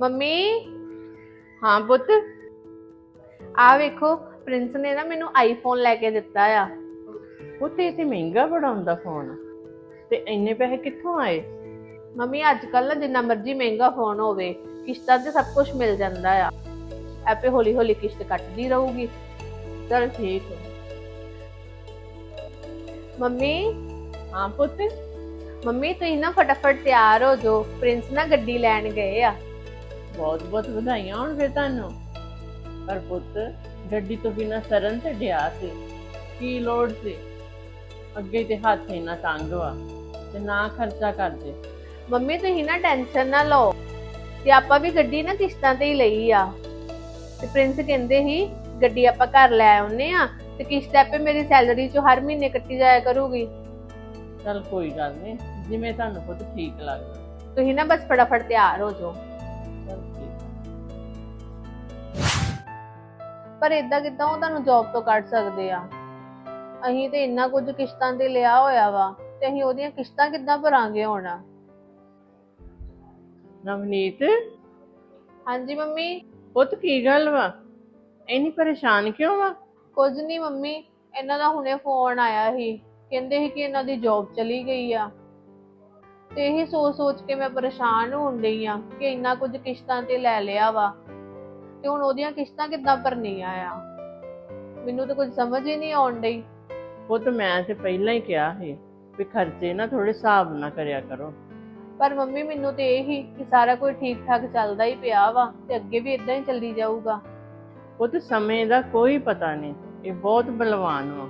Mummy? ਹਾਂ ਪੁੱਤ। ਆ ਵੇਖੋ ਪ੍ਰਿੰਸ ਨੇ ਨਾ ਮੈਨੂੰ ਆਈਫੋਨ ਲੈ ਕੇ ਦਿੱਤਾ ਆ। ਪੁੱਤ ਇਹ ਤੇ ਮਹਿੰਗਾ ਬੜਾ ਹੁੰਦਾ ਫੋਨ ਤੇ ਇੰਨੇ ਪੈਸੇ ਕਿੱਥੋਂ ਆਏ? ਮੰਮੀ ਅੱਜ ਕੱਲ ਨਾ ਜਿੰਨਾ ਮਰਜ਼ੀ ਮਹਿੰਗਾ ਫੋਨ ਹੋਵੇ ਕਿਸ਼ਤਾਂ ਤੇ ਸਭ ਕੁਝ ਮਿਲ ਜਾਂਦਾ ਆ। ਐਪੇ ਹੌਲੀ ਹੌਲੀ ਕਿਸ਼ਤ ਕੱਟਦੀ ਰਹੂਗੀ। ਚਲ ਠੀਕ ਹੈ ਮੰਮੀ? ਹਾਂ ਪੁੱਤ। ਮੰਮੀ ਤੁਸੀਂ ਨਾ ਫਟਾਫਟ ਤਿਆਰ ਹੋ ਜਾਓ। ਪ੍ਰਿੰਸ ਨਾ ਗੱਡੀ ਲੈਣ ਗਏ ਆ। ਬਹੁਤ ਬਹੁਤ ਵਧਾਈਆਂ ਹੋਣ ਫਿਰ ਤੁਹਾਨੂੰ। ਪਰ ਪੁੱਤ ਗੱਡੀ ਤੋਂ ਬਿਨਾ ਸਰਨ ਤੇ ਡਿਆ ਸੀ। ਕੀ ਲੋੜ ਸੀ? ਅੱਗੇ ਤੇ ਹੱਥ ਇੰਨਾ ਤੰਗ ਵਾ ਤੇ ਨਾ ਖਰਚਾ ਕਰਦੇ। ਮੰਮੀ ਤੁਸੀਂ ਨਾ ਟੈਨਸ਼ਨ ਨਾ ਲਓ। ਤੇ ਆਪਾਂ ਵੀ ਗੱਡੀ ਨਾ ਕਿਸ਼ਤਾਂ ਤੇ ਹੀ ਲਈ ਆ। ਤੇ ਪ੍ਰਿੰਸ ਕਹਿੰਦੇ ਸੀ ਗੱਡੀ ਆਪਾਂ ਘਰ ਲੈ ਆਉਨੇ ਆ ਤੇ ਕਿਸ਼ਤ ਆਪੇ ਮੇਰੀ ਸੈਲਰੀ ਚੋਂ ਹਰ ਮਹੀਨੇ ਕੱਟੀ ਜਾਇਆ ਕਰੂਗੀ। ਚਲ ਕੋਈ ਗੱਲ ਨਹੀਂ ਜਿਵੇਂ ਤੁਹਾਨੂੰ ਪੁੱਤ ਠੀਕ ਲੱਗਦਾ। ਤੁਸੀਂ ਨਾ ਬਸ ਫਟਾਫਟ ਤਿਆਰ ਹੋ ਜਾਓ। ਪਰ ਇਦਾਂ ਕਿਦਾਂ ਉਹ ਤੁਹਾਨੂੰ ਜੌਬ ਤੋਂ ਕੱਢ ਸਕਦੇ ਆ? ਅਸੀਂ ਤੇ ਇੰਨਾ ਕੁਝ ਕਿਸ਼ਤਾਂ ਤੇ ਲਿਆ ਹੋਇਆ ਵਾ ਤੇ ਅਸੀਂ ਉਹਦੀਆਂ ਕਿਸ਼ਤਾਂ ਕਿੱਦਾਂ ਭਰਾਂਗੇ ਹੁਣ? ਨਵਨੀਤ ਹਾਂਜੀ ਮੰਮੀ? ਪੁੱਤ ਕੀ ਗੱਲ ਵਾ? ਇੰਨੀ ਪਰੇਸ਼ਾਨ ਕਿਉਂ ਵਾ? ਕੁਝ ਨਹੀਂ ਮੰਮੀ ਇਹਨਾਂ ਦਾ ਹੁਣੇ ਫੋਨ ਆਇਆ ਸੀ। ਕਹਿੰਦੇ ਸੀ ਕਿ ਇਹਨਾਂ ਦੀ ਜੌਬ ਚਲੀ ਗਈ ਆ। ਤੇ ਇਹ ਸੋਚ ਸੋਚ ਕੇ ਮੈਂ ਪਰੇਸ਼ਾਨ ਹੋਣ ਡਈ ਆ ਕਿ ਇੰਨਾ ਕੁਝ ਕਿਸ਼ਤਾਂ ਤੇ ਲੈ ਲਿਆ ਵਾ। ਤੇ ਹੁਣ ਉਹਦੀਆਂ ਕਿਸ਼ਤਾਂ ਕਿੱਦਾਂ ਭਰਨੀਆਂ ਆ? ਮੈਨੂੰ ਤਾਂ ਕੁਝ ਸਮਝ ਹੀ ਨਹੀਂ ਆਉਣ ਡਈ। ਪੁੱਤ ਮੈਂ ਤੇ ਪਹਿਲਾਂ ਹੀ ਕਿਹਾ ਸੀ ਵੀ ਖਰਚੇ ਨਾ ਥੋੜੇ ਹਿਸਾਬ ਨਾਲ ਕਰਿਆ ਕਰੋ। ਪਰ ਮੰਮੀ ਮੈਨੂੰ ਤੇ ਇਹ ਹੀ ਕਿ ਸਾਰਾ ਕੁਝ ਠੀਕ ਠਾਕ ਚੱਲਦਾ ਹੀ ਪਿਆ ਵਾ ਤੇ ਅੱਗੇ ਵੀ ਇਦਾਂ ਹੀ ਚੱਲੀ ਜਾਊਗਾ। ਪੁੱਤ ਸਮੇਂ ਦਾ ਕੋਈ ਪਤਾ ਨਹੀਂ ਇਹ ਬਹੁਤ ਬਲਵਾਨ ਵਾ।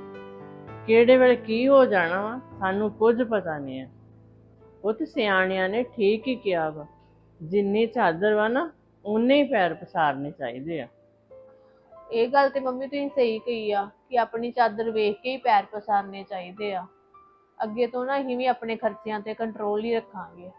ਕਿਹੜੇ ਵੇਲੇ ਕੀ ਹੋ ਜਾਣਾ ਵਾ ਸਾਨੂੰ ਕੁਝ ਪਤਾ ਨਹੀਂ ਹੈ ਪੁੱਤ ਸਿਆਣਿਆਂ ਨੇ ਠੀਕ ਹੀ ਕਿਹਾ ਵਾ। ਜਿੰਨੀ ਚਾਦਰ ਵਾ ਨਾ ਉਹਨੇ ਹੀ ਪੈਰ ਪਸਾਰਨੇ ਚਾਹੀਦੇ ਆ। ਇਹ ਗੱਲ ਤੇ ਮੰਮੀ ਤੁਸੀਂ ਸਹੀ ਕਹੀ ਆ ਕਿ ਆਪਣੀ ਚਾਦਰ ਵੇਖ ਕੇ ਹੀ ਪੈਰ ਪਸਾਰਨੇ ਚਾਹੀਦੇ ਆ। ਅੱਗੇ ਤੋਂ ਨਾ ਅਸੀਂ ਵੀ ਆਪਣੇ ਖਰਚਿਆਂ ਤੇ ਕੰਟਰੋਲ ਹੀ ਰੱਖਾਂਗੇ।